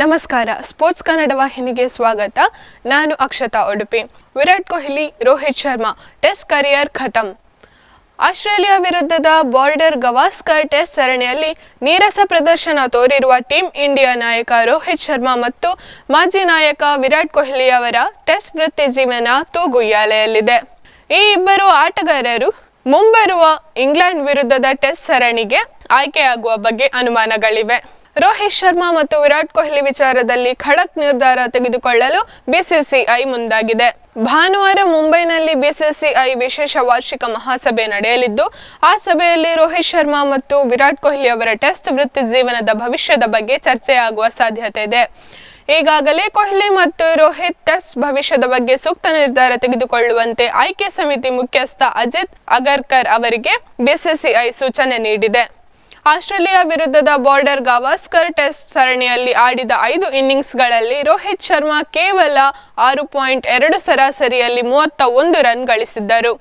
ನಮಸ್ಕಾರ. ಸ್ಪೋರ್ಟ್ಸ್ ಕನ್ನಡ ವಾಹಿನಿಗೆ ಸ್ವಾಗತ. ನಾನು ಅಕ್ಷತಾ ಉಡುಪಿ. ವಿರಾಟ್ ಕೊಹ್ಲಿ, ರೋಹಿತ್ ಶರ್ಮಾ, ಟೆಸ್ಟ್ ಕರಿಯರ್ ಖತಂ. ಆಸ್ಟ್ರೇಲಿಯಾ ವಿರುದ್ಧದ ಬಾರ್ಡರ್ ಗವಾಸ್ಕರ್ ಟೆಸ್ಟ್ ಸರಣಿಯಲ್ಲಿ ನೀರಸ ಪ್ರದರ್ಶನ ತೋರಿರುವ ಟೀಂ ಇಂಡಿಯಾ ನಾಯಕ ರೋಹಿತ್ ಶರ್ಮಾ ಮತ್ತು ಮಾಜಿ ನಾಯಕ ವಿರಾಟ್ ಕೊಹ್ಲಿ ಅವರ ಟೆಸ್ಟ್ ವೃತ್ತಿ ಜೀವನ ತೂಗುಯ್ಯಾಲೆಯಲ್ಲಿದೆ. ಈ ಇಬ್ಬರು ಆಟಗಾರರು ಮುಂಬರುವ ಇಂಗ್ಲೆಂಡ್ ವಿರುದ್ಧದ ಟೆಸ್ಟ್ ಸರಣಿಗೆ ಆಯ್ಕೆಯಾಗುವ ಬಗ್ಗೆ ಅನುಮಾನಗಳಿವೆ. ರೋಹಿತ್ ಶರ್ಮಾ ಮತ್ತು ವಿರಾಟ್ ಕೊಹ್ಲಿ ವಿಚಾರದಲ್ಲಿ ಖಡಕ್ ನಿರ್ಧಾರ ತೆಗೆದುಕೊಳ್ಳಲು ಬಿಸಿಸಿಐ ಮುಂದಾಗಿದೆ. ಭಾನುವಾರ ಮುಂಬೈನಲ್ಲಿ ಬಿಸಿಸಿಐ ವಿಶೇಷ ವಾರ್ಷಿಕ ಮಹಾಸಭೆ ನಡೆಯಲಿದ್ದು, ಆ ಸಭೆಯಲ್ಲಿ ರೋಹಿತ್ ಶರ್ಮಾ ಮತ್ತು ವಿರಾಟ್ ಕೊಹ್ಲಿ ಅವರ ಟೆಸ್ಟ್ ವೃತ್ತಿ ಜೀವನದ ಭವಿಷ್ಯದ ಬಗ್ಗೆ ಚರ್ಚೆಯಾಗುವ ಸಾಧ್ಯತೆ ಇದೆ. ಈಗಾಗಲೇ ಕೊಹ್ಲಿ ಮತ್ತು ರೋಹಿತ್ ಟೆಸ್ಟ್ ಭವಿಷ್ಯದ ಬಗ್ಗೆ ಸೂಕ್ತ ನಿರ್ಧಾರ ತೆಗೆದುಕೊಳ್ಳುವಂತೆ ಆಯ್ಕೆ ಸಮಿತಿ ಮುಖ್ಯಸ್ಥ ಅಜಿತ್ ಅಗರ್ಕರ್ ಅವರಿಗೆ ಬಿಸಿಸಿಐ ಸೂಚನೆ ನೀಡಿದೆ. ಆಸ್ಟ್ರೇಲಿಯಾ ವಿರುದ್ಧದ ಬಾರ್ಡರ್ ಗವಾಸ್ಕರ್ ಟೆಸ್ಟ್ ಸರಣಿಯಲ್ಲಿ ಆಡಿದ ಐದು ಇನ್ನಿಂಗ್ಸ್ಗಳಲ್ಲಿ ರೋಹಿತ್ ಶರ್ಮಾ ಕೇವಲ ಆರು ಪಾಯಿಂಟ್ ಎರಡು ಸರಾಸರಿಯಲ್ಲಿ ಮೂವತ್ತ ಒಂದು ರನ್ ಗಳಿಸಿದ್ದರು.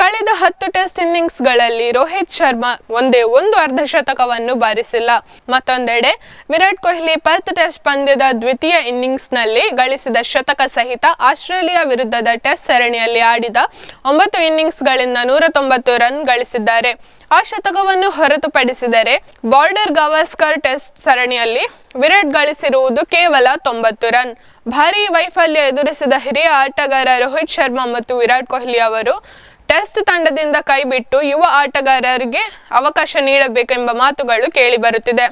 ಕಳೆದ ಹತ್ತು ಟೆಸ್ಟ್ ಇನ್ನಿಂಗ್ಸ್ಗಳಲ್ಲಿ ರೋಹಿತ್ ಶರ್ಮಾ ಒಂದೇ ಒಂದು ಅರ್ಧಶತಕವನ್ನು ಬಾರಿಸಿಲ್ಲ. ಮತ್ತೊಂದೆಡೆ ವಿರಾಟ್ ಕೊಹ್ಲಿ ಪರ್ತ್ ಟೆಸ್ಟ್ ಪಂದ್ಯದ ದ್ವಿತೀಯ ಇನ್ನಿಂಗ್ಸ್ನಲ್ಲಿ ಗಳಿಸಿದ ಶತಕ ಸಹಿತ ಆಸ್ಟ್ರೇಲಿಯಾ ವಿರುದ್ಧದ ಟೆಸ್ಟ್ ಸರಣಿಯಲ್ಲಿ ಆಡಿದ ಒಂಬತ್ತು ಇನ್ನಿಂಗ್ಸ್ಗಳಿಂದ ನೂರ ತೊಂಬತ್ತು ರನ್ ಗಳಿಸಿದ್ದಾರೆ. ಆ ಶತಕವನ್ನು ಹೊರತುಪಡಿಸಿದರೆ ಬಾರ್ಡರ್ ಗವಾಸ್ಕರ್ ಟೆಸ್ಟ್ ಸರಣಿಯಲ್ಲಿ ವಿರಾಟ್ ಗಳಿಸಿರುವುದು ಕೇವಲ ತೊಂಬತ್ತು ರನ್. ಭಾರೀ ವೈಫಲ್ಯ ಎದುರಿಸಿದ ಹಿರಿಯ ಆಟಗಾರ ರೋಹಿತ್ ಶರ್ಮಾ ಮತ್ತು ವಿರಾಟ್ ಕೊಹ್ಲಿ ಅವರು ಟೆಸ್ಟ್ ತಂಡದಿಂದ ಕೈಬಿಟ್ಟು ಯುವ ಆಟಗಾರರಿಗೆ ಅವಕಾಶ ನೀಡಬೇಕೆಂಬ ಮಾತುಗಳು ಕೇಳಿಬರುತ್ತಿದೆ.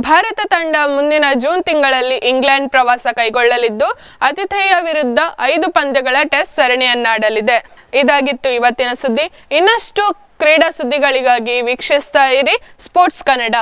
ಭಾರತ ತಂಡ ಮುಂದಿನ ಜೂನ್ ತಿಂಗಳಲ್ಲಿ ಇಂಗ್ಲೆಂಡ್ ಪ್ರವಾಸ ಕೈಗೊಳ್ಳಲಿದ್ದು ಅತಿಥೇಯ ವಿರುದ್ಧ ಐದು ಪಂದ್ಯಗಳ ಟೆಸ್ಟ್ ಸರಣಿಯನ್ನಾಡಲಿದೆ. ಇದಾಗಿತ್ತು ಇವತ್ತಿನ ಸುದ್ದಿ. ಇನ್ನಷ್ಟು ಕ್ರೀಡಾ ಸುದ್ದಿಗಳಿಗಾಗಿ ವೀಕ್ಷಿಸ್ತಾ ಇರಿ. ಸ್ಪೋರ್ಟ್ಸ್ ಕನ್ನಡ.